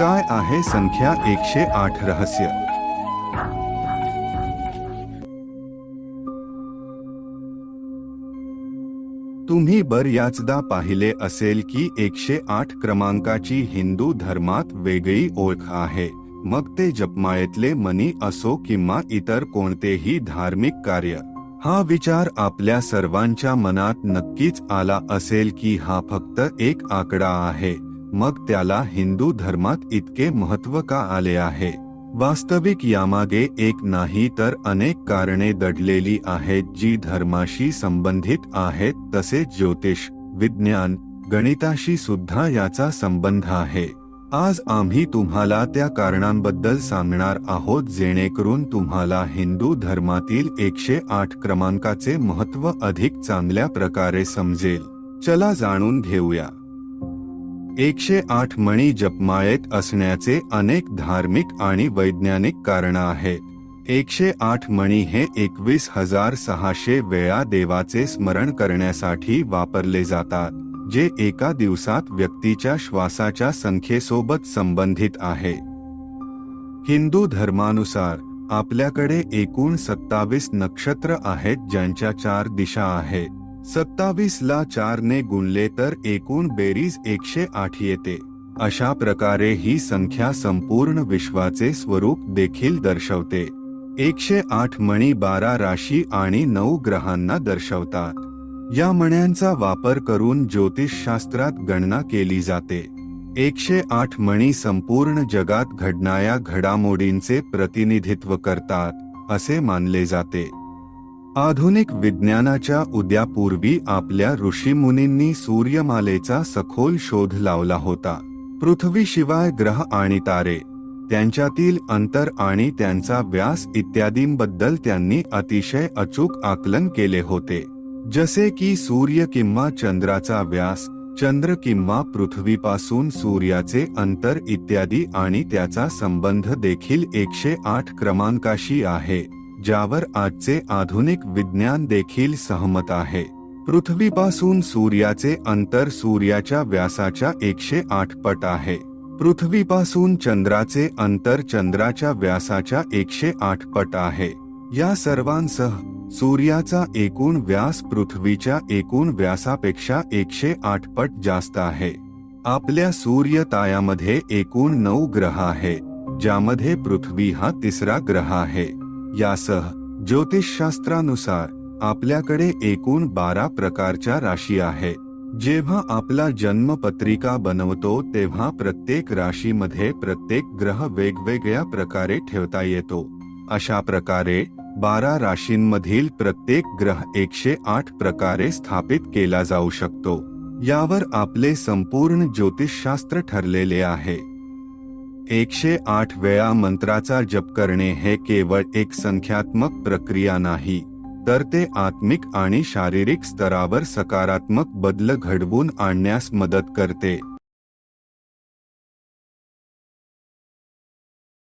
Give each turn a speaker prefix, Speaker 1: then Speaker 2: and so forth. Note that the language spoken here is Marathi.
Speaker 1: काय आहे संख्या एकशे आठ रहस्य? तुम्ही बर्याचदा पाहिले असेल की एकशे आठ क्रमांकाची हिंदू धर्मात वेगळी ओळख आहे. मग ते जपमायेतले मनी असो किंवा इतर कोणतेही धार्मिक कार्य. हा विचार आपल्या सर्वांच्या मनात नक्कीच आला असेल की हा फक्त एक आकडा आहे. मग त्याला हिंदू धर्मात इतके महत्त्व का आले आहे? वास्तविक यामागे एक नाही तर अनेक कारणे दडलेली आहेत जी धर्माशी संबंधित आहेत तसेच ज्योतिष विज्ञान गणिताशी सुद्धा याचा संबंध आहे. आज आम्ही तुम्हाला त्या कारणांबद्दल सांगणार आहोत जेणेकरून तुम्हाला हिंदू धर्मातील एकशे आठ क्रमांकाचे महत्त्व अधिक चांगल्या प्रकारे समजेल. चला जाणून घेऊया. एकशे आठ मणी जपमाळेत असण्याचे अनेक धार्मिक आणि वैज्ञानिक कारण आहेत. एकशे आठ मणी हे एकवीस हजार सहाशे वेळा देवाचे स्मरण करण्यासाठी वापरले जातात जे एका दिवसात व्यक्तीच्या श्वासाच्या संख्येसोबत संबंधित आहे. हिंदू धर्मानुसार आपल्याकडे एकूण सत्तावीस नक्षत्र आहेत ज्यांच्या चार दिशा आहेत. सत्तावीस ला चार ने गुणले तर एकूण बेरीज एकशे आठ येते. अशा प्रकारे ही संख्या संपूर्ण विश्वाचे स्वरूप देखील दर्शवते. एकशे आठ मणी बारा राशी आणि नऊ ग्रहांना दर्शवतात. या मण्यांचा वापर करून ज्योतिषशास्त्रात गणना केली जाते. एकशे आठ मणी संपूर्ण जगात घडणाऱ्या घडामोडींचे प्रतिनिधित्व करतात असे मानले जाते. आधुनिक विज्ञानाच्या उद्यापूर्वी आपल्या ऋषीमुनींनी सूर्यमालेचा सखोल शोध लावला होता. पृथ्वीशिवाय ग्रह आणि तारे त्यांच्यातील अंतर आणि त्यांचा व्यास इत्यादींबद्दल त्यांनी अतिशय अचूक आकलन केले होते. जसे की सूर्य किंवा चंद्राचा व्यास चंद्र किंवा पृथ्वीपासून सूर्याचे अंतर इत्यादी आणि त्याचा संबंध देखील एकशे आठ क्रमांकाशी आहे. ज्यावर आजचे आधुनिक विज्ञान देखील सहमत आहे. पृथ्वीपासून सूर्याचे अंतर सूर्याच्या व्यासाच्या एकशे आठ पट आहे. पृथ्वीपासून चंद्राचे अंतर चंद्राच्या व्यासाच्या एकशे आठ पट आहे. या सर्वांसह सूर्याचा एकूण व्यास पृथ्वीच्या एकूण व्यासापेक्षा एकशे आठ पट जास्त आहे. आपल्या सूर्यतायामध्ये एकूण नऊ ग्रह आहे ज्यामध्ये पृथ्वी हा तिसरा ग्रह आहे. यासह ज्योतिषशास्त्रानुसार आपल्याकडे एकूण बारा प्रकारच्या राशी आहेत जेव्हा आपला जन्मपत्रिका बनवतो तेव्हा प्रत्येक राशीमध्ये प्रत्येक ग्रह वेगवेगळ्या प्रकारे ठेवता येतो. अशा प्रकारे बारा राशींमधील प्रत्येक ग्रह एकशे आठ प्रकारे स्थापित केला जाऊ शकतो. यावर आपले संपूर्ण ज्योतिषशास्त्र ठरलेले आहे. एकशे आठ वेळा मंत्राचा जप करणे हे केवळ एक संख्यात्मक प्रक्रिया नाही तर ते आत्मिक आणि शारीरिक स्तरावर सकारात्मक बदल घडवून आणण्यास मदत करते.